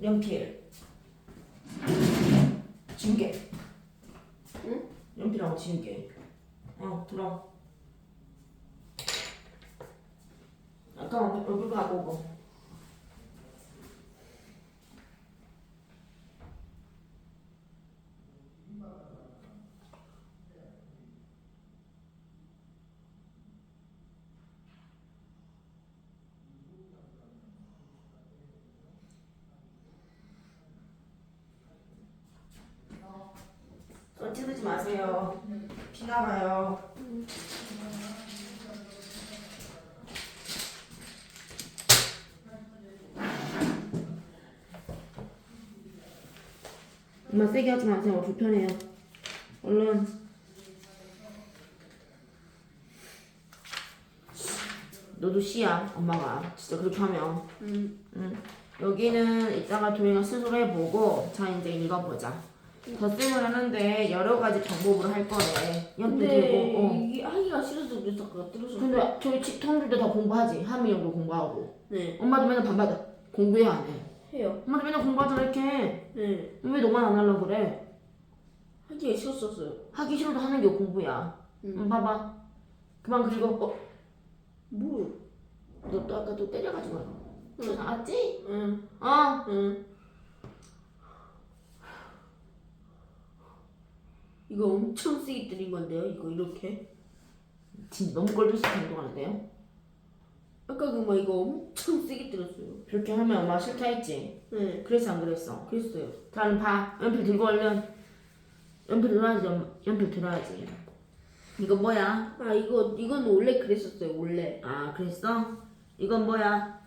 연필. 지우개. 응? 연필하고 지우개. 어, 들어. 잠깐만, 얼굴 가고 오고. 손 찌르지 마세요. 피 나가요. 엄마 세게 하지 마세요. 불편해요. 얼른. 너도 씨야, 엄마가. 진짜 그렇게 하면. 음. 응. 여기는 이따가 도희가 스스로 해보고, 자, 이제 읽어보자. 덧셈을 하는데 여러 가지 방법으로 할 거래. 연필 근데 들고. 어. 이게 하기가 싫어서 그래서 아까 들어서. 근데 저희 집통들 때다 공부하지. 하미형도 공부하고. 네 엄마도 맨날 반받아. 공부해 안 해. 해요. 엄마도 맨날 공부하잖아 이렇게. 네 왜 너만 안 하려고 그래? 하기가 싫었었어요. 하기 싫어도 하는 게 공부야. 음. 응, 봐봐. 그만 그리고 어, 뭐? 너또 아까 또 때려가지고. 응. 나왔지? 응 어. 이거 엄청 세게 때린 건데요. 이거 이렇게. 진짜 너무 꼴보기 행동하는데요? 아까 그막 이거 엄청 세게 때렸어요. 그렇게 하면 엄마 싫다 했지. 네 그래서 안 그랬어. 그랬어요. 다른 봐. 연필 들고 얼른. 연필 들어야지. 엄마. 연필 들어야지. 이거 뭐야? 아 이거 이건 원래 그랬었어요. 원래 아 그랬어? 이건 뭐야?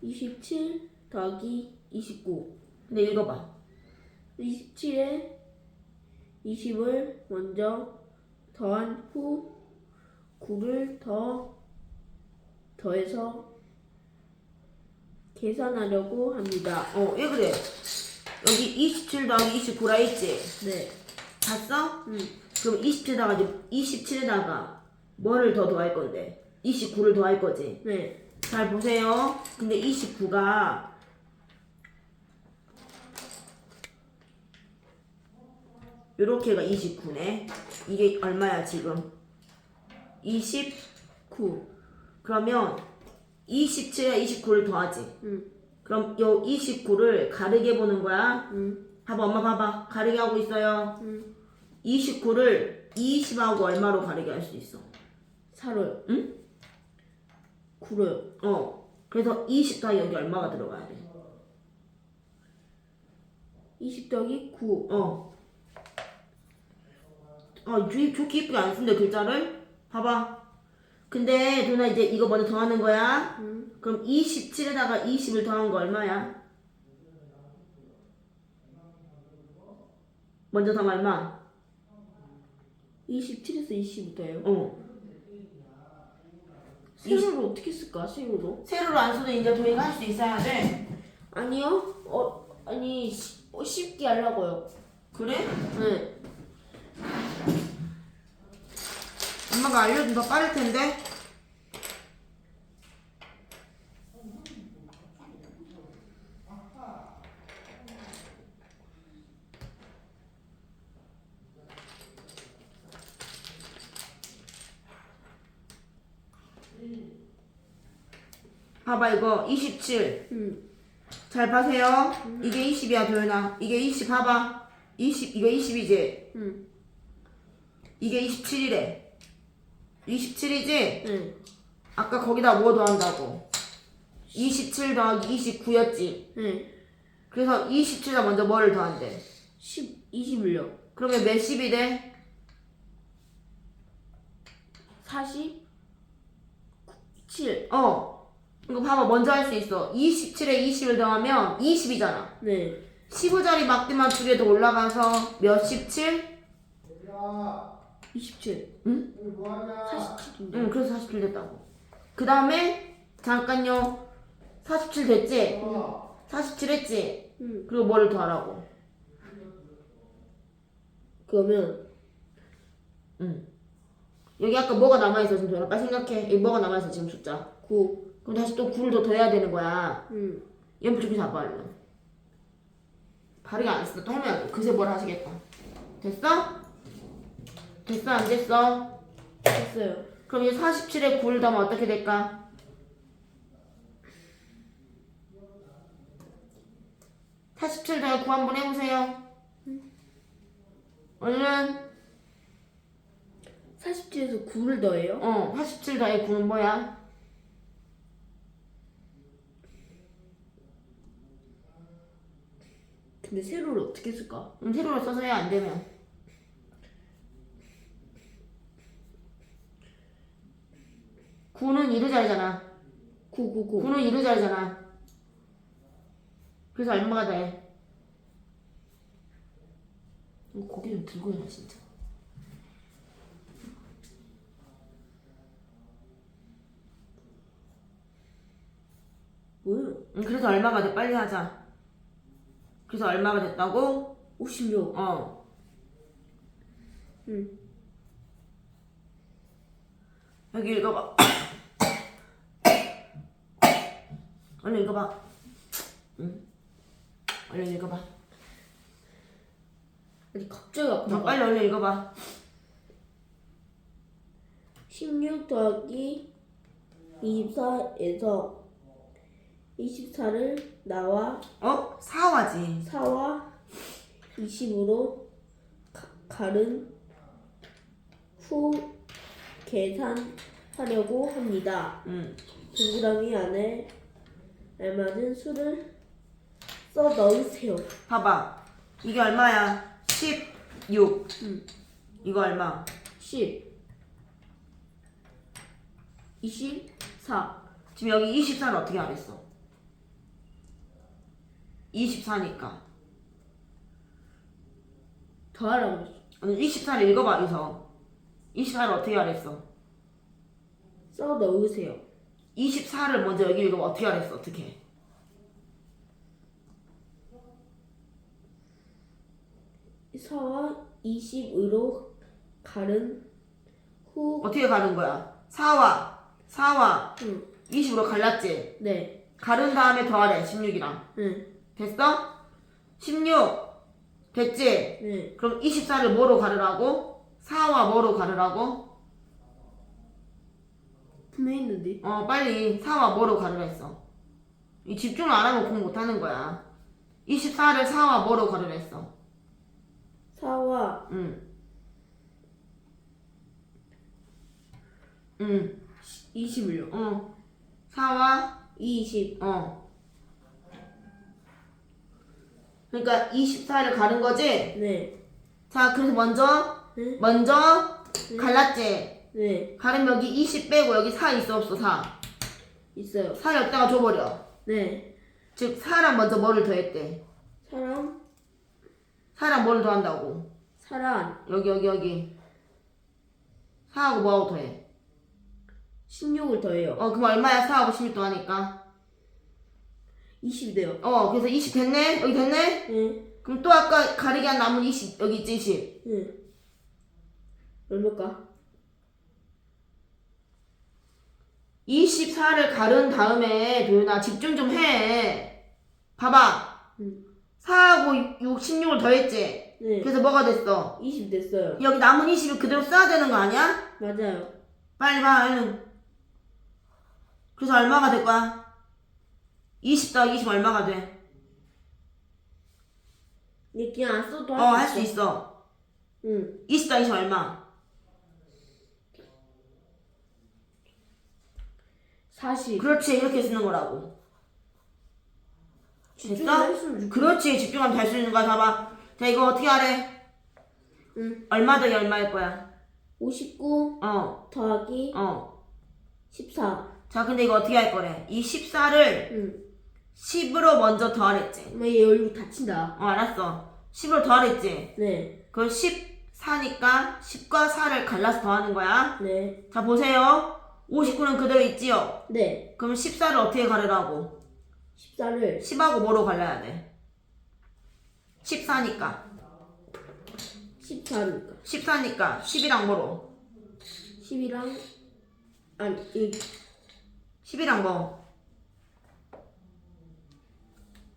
27 더하기 29. 근데 읽어봐. 27에 20을 먼저 더한 후 9를 더 더해서 계산하려고 합니다. 어, 왜 그래? 여기 27 더하기 29라 했지? 네. 봤어? 음. 그럼 27에다가 27에다가 뭐를 더 더할 건데? 29를 더할 거지? 네. 잘 보세요. 근데 29가 요렇게가 29네. 이게 얼마야 지금? 29. 그러면 27에 29를 더하지. 음. 그럼 요 29를 가르게 보는 거야. 음. 봐봐 엄마 봐봐. 가르게 하고 있어요. 음. 29를 20하고 얼마로 가르게 할 수 있어? 살아요. 응? 굴어요. 어. 그래서 20 더하기 여기 얼마가 들어가야 돼? 20 더하기 9. 어. 아, 좋게, 좋게 이쁘게 안 쓴대, 글자를. 봐봐. 근데, 누나 이제 이거 먼저 더하는 거야. 음. 그럼 27에다가 20을 더한 거 얼마야? 먼저 더하면 얼마? 27에서 20부터요. 어. 세로를 어떻게 쓸까? 세로로? 세로로 안 써도 이제 도희가 할 수 있어야 돼. 아니요. 어 아니 시- 어, 쉽게 하려고요. 그래? 네. 엄마가 알려준 더 빠를 텐데. 봐봐 이거 27. 음. 잘 봐세요. 이게 20이야 도연아. 이게 20 봐봐. 20 이거 20이지. 음. 이게 27이래. 27이지? 네. 아까 거기다 뭐 더한다고? 27 더하기 29였지. 네. 그래서 27에 먼저 뭐를 더한대? 10 20을요. 그러면 몇십이 돼? 40 7. 어. 이거 봐봐 먼저 할 수 있어. 27에 20을 더하면 20이잖아. 네. 15자리 막대만 두 개 더 올라가서 몇 17? 27. 응? 47인데. 응, 그래서 47 됐다고. 그 다음에 잠깐요. 47 됐지? 47 했지? 음. 그리고 뭐를 더하라고? 그러면 응. 여기 아까 뭐가 남아있어 지금 도현아 빨리 생각해. 여기 뭐가 남아있어 지금 숫자. 9. 그럼 다시 또 9를 더 더해야 되는 거야. 음. 연필 좀 잡아 얼른. 가르기 안 했어. 또 하면 그새 뭘 하시겠다. 됐어? 됐어 안 됐어? 됐어요. 그럼 이제 47에 9를 더하면 어떻게 될까? (47 더하기 9 한번 해보세요 얼른 47에서 9를 더해요? 어, 47 더하기 9는 뭐야? 근데 세로를 어떻게 쓸까? 음, 세로로 써서 해야 안 되면. 9는 2로 자리잖아. 999. 9는 2로 자리잖아. 그래서 얼마가 돼? 이거 고개 좀 들고 해라, 진짜. 응, 그래서 얼마가 돼? 빨리 하자. 그래서 얼마가 됐다고? 56. 어. 응. 여기 읽어봐. 얼른 읽어봐. 응. 얼른 읽어봐. 아니 갑자기 어, 아프다. 빨리 얼른 읽어봐. 16 더하기 24에서 24를 나와 어? 사와지. 4와 20으로 가른 후 계산하려고 합니다. 응. 동그라미 안에 알맞은 수를 써 넣으세요. 봐봐. 이게 얼마야? 16. 응. 이거 얼마? 10 24 지금 여기 24를 어떻게 알았어? 24니까. 더하라고 했어. 24를 읽어봐, 여기서. 24를 어떻게 알았어? 써 넣으세요. 24를 먼저 여기 읽으면 어떻게 알았어? 어떻게? 사와 20으로 가른 후 어떻게 가는 거야? 4와 4와 응. 20으로 갈랐지? 네. 가른 다음에 더하래 16이랑 응. 됐어? 16 됐지? 네. 그럼 24를 뭐로 가르라고? 4와 뭐로 가르라고? 분명히 있는데. 어 빨리 4와 뭐로 가르라 했어 이 집중을 안 하면 공부 못하는 거야 24를 4와 뭐로 가르라 했어 사와 응 응, 20을요. 어. 4와 20. 어. 그러니까 24를 가른 거지? 네. 자, 그래서 먼저 네. 먼저 갈랐지. 네. 가르면 여기 20 빼고 여기 4 있어 없어 4. 있어요. 4 여기다가 줘버려. 네. 즉 4랑 먼저 뭐를 더했대? 사람, 4랑 뭐를 더한다고? 사람, 여기 여기 여기. 4하고 뭐하고 더해? 16을 더해요. 어 그럼 얼마야 4하고 16 더하니까? 20이 돼요. 어 그래서 20 됐네? 여기 됐네? 네. 그럼 또 아까 가르기 한 남은 20 여기 있지 20. 네. 얼마까? 24를 가른 다음에 도윤아 집중 좀 해. 봐봐. 응. 4하고 6, 16을 더했지. 네. 그래서 뭐가 됐어? 20 됐어요. 여기 남은 20을 그대로 써야 되는 거 아니야? 맞아요. 빨리 봐, 얼른. 그래서 얼마가 될 거야? 20 더하기 20 얼마가 돼? 이게 그냥 안 써도 어, 할할수수 있어. 있어. 응. 20 더하기 20 얼마? 40. 그렇지, 이렇게 쓰는 거라고. 됐어? 그렇지, 집중하면 잘 수 있는 거야, 봐봐. 자, 이거 어떻게 하래? 응. 얼마 더하기 얼마일 거야? 59 어, 더하기 어. 14. 자, 근데 이거 어떻게 할 거래? 이 14를 응. 10으로 먼저 더하랬지. 엄마 얘 얼굴 다친다. 어, 알았어. 10으로 더하랬지. 네. 그럼 14니까 10과 4를 갈라서 더하는 거야. 네. 자, 보세요. 59는 그대로 있지요? 네. 그럼 14를 어떻게 가르라고? 14를 10하고 뭐로 갈라야 돼? 14니까. 14니까. 14니까 10이랑 뭐로? 10이랑 아니 이 10이랑 뭐?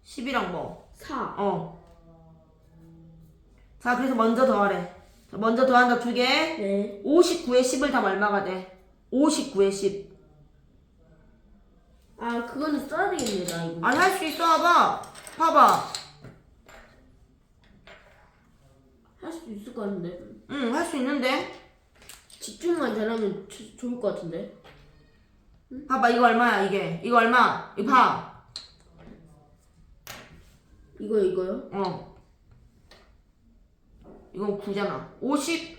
10이랑 뭐? 4. 어. 자, 그래서 먼저 더하래. 자, 먼저 더한다 두 개. 네. 59에 10을 더하면 얼마가 돼? 59에 10. 아 그거는 써야 되겠네 나 이거. 아니, 할 수 있어. 봐봐. 봐봐. 할 수도 있을 것 같은데. 응, 할 수 있는데. 집중만 잘하면 조- 좋을 것 같은데. 봐봐, 이거 얼마야, 이게. 이거 얼마? 이거 봐. 이거 이거요? 어. 이건 9잖아. 50.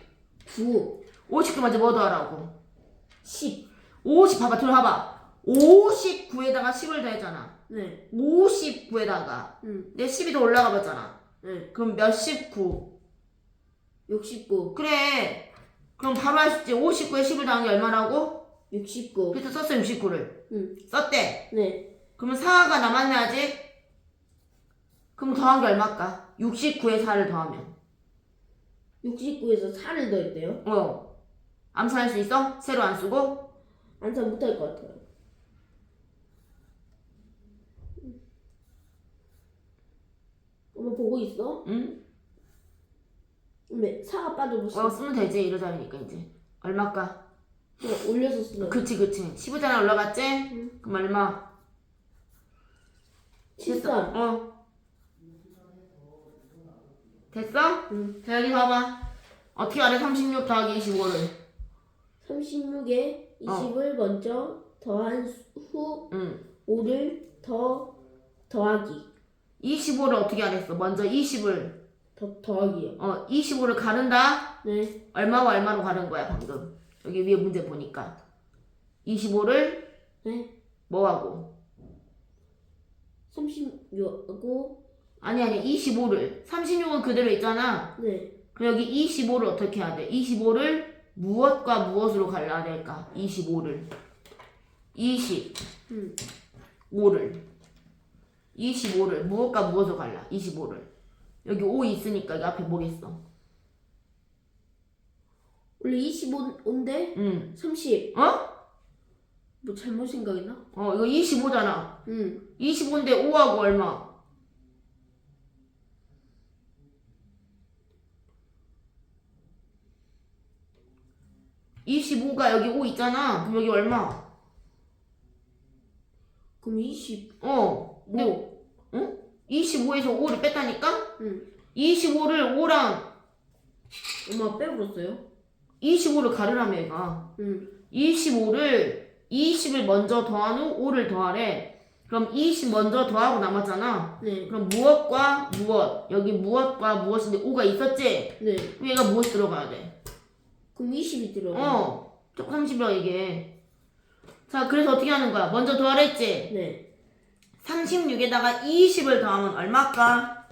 9, 50그 먼저 뭐 더하라고? 10. 50 봐봐 들어봐봐 59에다가 10을 더했잖아 네. 59에다가 응. 내 10이 더 올라가 봤잖아 네. 그럼 몇십 9 69, 그래 그럼 바로 할 수 있지 59에 10을 더한 게 얼마라고? 69. 그래서 썼어 69를 응. 썼대 네. 그러면 4가 남았네 아직? 그럼 더한 게 얼마일까? 69에 4를 더하면 69에서 4를 더했대요. 어 암산할 수 있어? 세로 안 쓰고? 안산 못할 것 같아요. 엄마 보고 있어? 응? 네, 4가 빠져버렸어. 어 쓰면 되지 이러자니까 이제 얼마일까? 어, 올려서 쓰면. 그치 그치 15잖아 올라갔지? 응. 그럼 얼마? 73. 어. 됐어? 응. 자, 여기 봐봐. 어떻게 알아? 36 더하기 25를. 36에 어. 20을 먼저 더한 후 응. 5를 더 더하기. 25를 어떻게 알았어? 먼저 20을, 더 더하기요. 어, 25를 가른다? 네. 얼마와 얼마로 가른 거야, 방금. 여기 위에 문제 보니까. 25를 네. 뭐하고? 36하고 아니, 아니, 25를. 36은 그대로 있잖아. 네. 그럼 여기 25를 어떻게 해야 돼? 25를 무엇과 무엇으로 갈라야 될까? 25를. 20. 음. 5를 25를 무엇과 무엇으로 갈라 25를 여기 5 있으니까 여기 앞에 뭐겠어 원래 25인데 응 30. 어? 뭐 잘못 생각했나? 어 이거 25잖아 응. 25인데 5하고 얼마 (25가) 여기 5 있잖아 그럼 여기 얼마 그럼 20. 어 뭐? 응? 25에서 5를 뺐다니까 응. 25를 5랑 엄마 빼버렸어요? 25를 가르라며 얘가 응. 25를 20을 먼저 더한 후 5를 더하래. 그럼 20 먼저 더하고 남았잖아. 네. 그럼 무엇과 무엇? 여기 무엇과 무엇인데 5가 있었지? 네. 그럼 얘가 무엇이 들어가야 돼? 그럼 20이 들어가. 어. 쪽 30이야 이게. 자, 그래서 어떻게 하는 거야? 먼저 더하라 했지? 네. 36에다가 20을 더하면 얼마일까?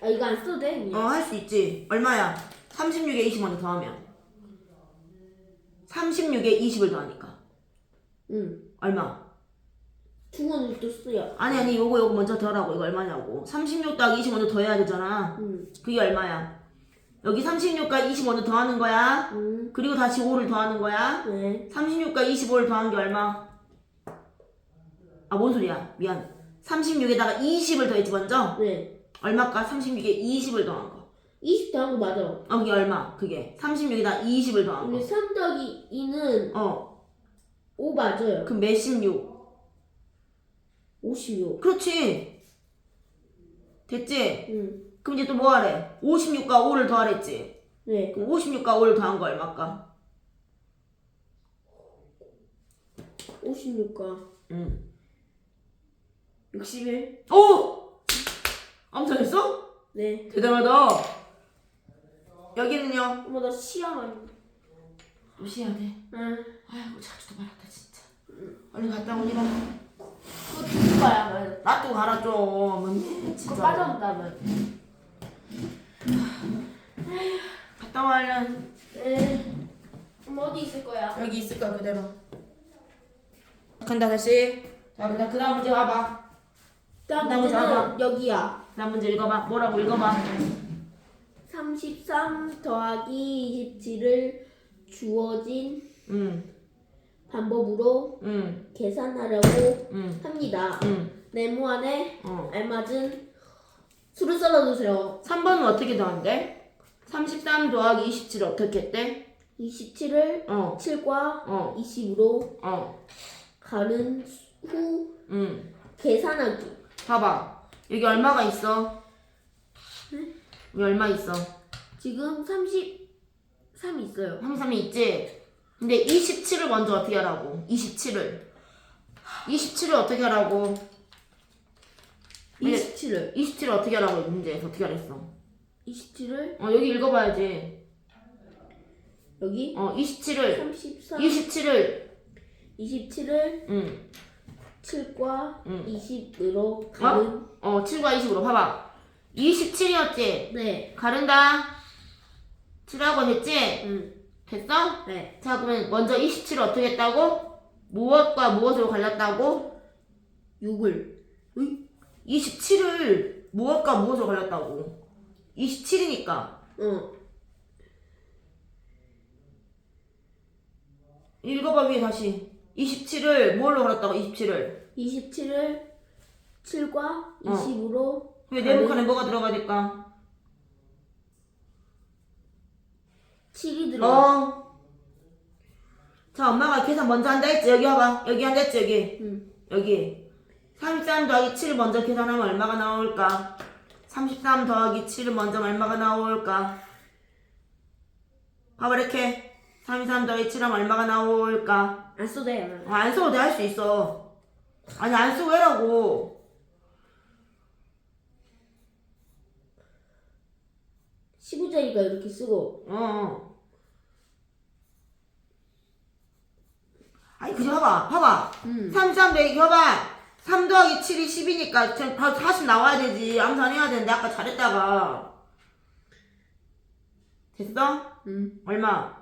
아 이거 안 써도 돼? 어, 그냥. 할수 있지. 얼마야? 36에 20 먼저 더하면. 36에 20을 더하니까. 응. 얼마? 두 번을 또 써야. 아니 아니 요거 요거 먼저 더라고 이거 얼마냐고 36 더하기 20 먼저 더해야 되잖아 응. 그게 얼마야 여기 36과 20 먼저 더하는 거야. 응. 그리고 다시 5를 더하는 거야. 네. 36과 25를 더한 게 얼마? 아 뭔 소리야? 미안. 36에다가 20을 더했지 먼저? 네. 얼마까 36에 20을 더한 거. 20 더한 거 맞아. 어, 그게 얼마? 그게. 36에다 20을 더한 근데 3 더하기 2는 거어. 5 맞아요. 그럼 몇십육? 56. 그렇지. 됐지? 응. 그럼 이제 또 뭐 하래 56과 5를 더하랬지 네. 그럼 56과 5를 더한 거 얼마까? 56과 응. 61. 오! 암산했어? 네. 대단하다. 여기는요? 엄마 나 시야만. 돼. 응. 아이고 자주도 말았다 진짜. 얼른 갔다 오니라. 그거 두고 가야 말. 놔두고 가라 좀. 뭔데 그거 진짜. 빠져온다면. 갔다 와 얼른. 어디 있을 거야? 여기 있을 거야 그대로. 간다 다시. 자 그다음 그 다음 문제 와봐. 다음 나머지 문제는 하나. 여기야. 그 다음 문제 읽어봐. 뭐라고 읽어봐. 33 더하기 27을 주어진 응. 방법으로 응. 계산하려고 응. 합니다. 응. 네모 안에 어. 알맞은 술을 썰어주세요. 3번은 어떻게 더한대? 33 더하기 27을 어떻게 했대? 27을 어, 7과 어, 20으로 어, 가른 후 음. 계산하기. 봐봐. 여기 얼마가 있어? 여기 얼마 있어? 지금 33 있어요. 33이 있지? 근데 27을 먼저 어떻게 하라고? 27을. 27을 어떻게 하라고? 근데 27을 27을 어떻게 하라고 문제에서 어떻게 하랬어? 27을 어, 여기 읽어봐야지. 여기 어, 27을, 33 27을, 27을 응, 7과 응. 20으로 가른 어, 7과 20으로 봐봐. 27이었지? 네. 가른다. 7하고 됐지? 응. 됐어? 네. 자, 그러면 먼저 27을 어떻게 했다고? 무엇과 무엇으로 갈렸다고? 6을 27을 무엇과 무엇으로 갈렸다고? 27이니까. 어. 읽어봐, 위에 다시. 27을 뭘로 갈렸다고, 27을? 27을 7과 어. 20으로 왜 네모 칸에 뭐가 들어가야 될까? 7이 들어. 어. 자, 엄마가 계산 먼저 한다 했지? 여기 와봐. 여기 한다 했지? 여기. 응. 여기. 33 더하기 7을 먼저 계산하면 얼마가 나올까? 33 더하기 7을 먼저 얼마가 나올까? 봐봐, 이렇게. 33 더하기 7 하면 얼마가 나올까? 안 써도 돼요. 아, 안 써도 돼, 할 수 있어. 아니, 안 쓰고 해라고. 15짜리가 이렇게 쓰고 어, 어. 아니, 그저 봐봐, 봐봐. 음. 33 더하기, 봐봐. 3 더하기 7이 10이니까 지금 바로 40 나와야 되지. 암산해야 되는데, 아까 잘했다가. 됐어? 음. 얼마?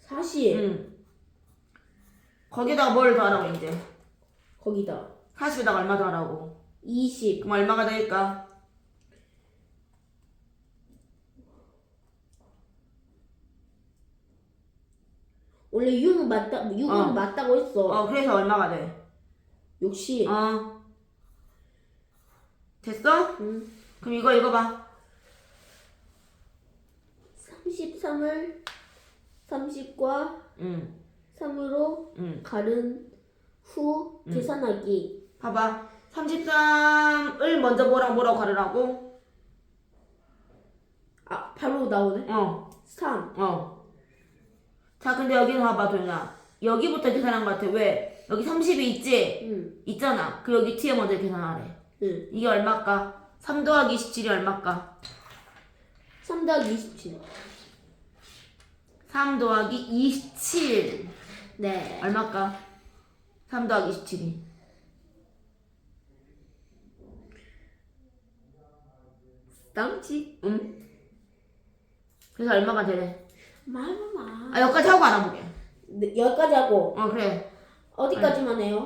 40 응. 거기다가 뭘 더하라고, 이제? 거기다 40에다가 얼마 더하라고? 20 그럼 얼마가 될까? 원래 6은 맞다 6은 어. 맞다고 했어. 어, 그래서 얼마가 돼? 60 어. 됐어? 음. 그럼 이거 읽어봐. 33을 30과 응, 3으로 응. 가른 후 음. 계산하기 봐봐. 33을 먼저 뭐랑 뭐라고 가르라고? 아 바로 나오네 어, 3 어. 자, 근데 여기는 봐봐, 도현아. 여기부터 계산한 것 같아. 왜? 여기 30이 있지? 응. 있잖아. 그 여기 뒤에 먼저 계산하래. 응. 이게 얼마까? 3 더하기 27이 얼마까? 3 더하기 27 3 더하기 27. 네 얼마까? 3 더하기 27이. 땀치 응? 그래서 얼마가 되래? 마마마 아, 여기까지 하고 알아보게. 네, 여기까지 하고 어, 그래. 어디까지만 해요?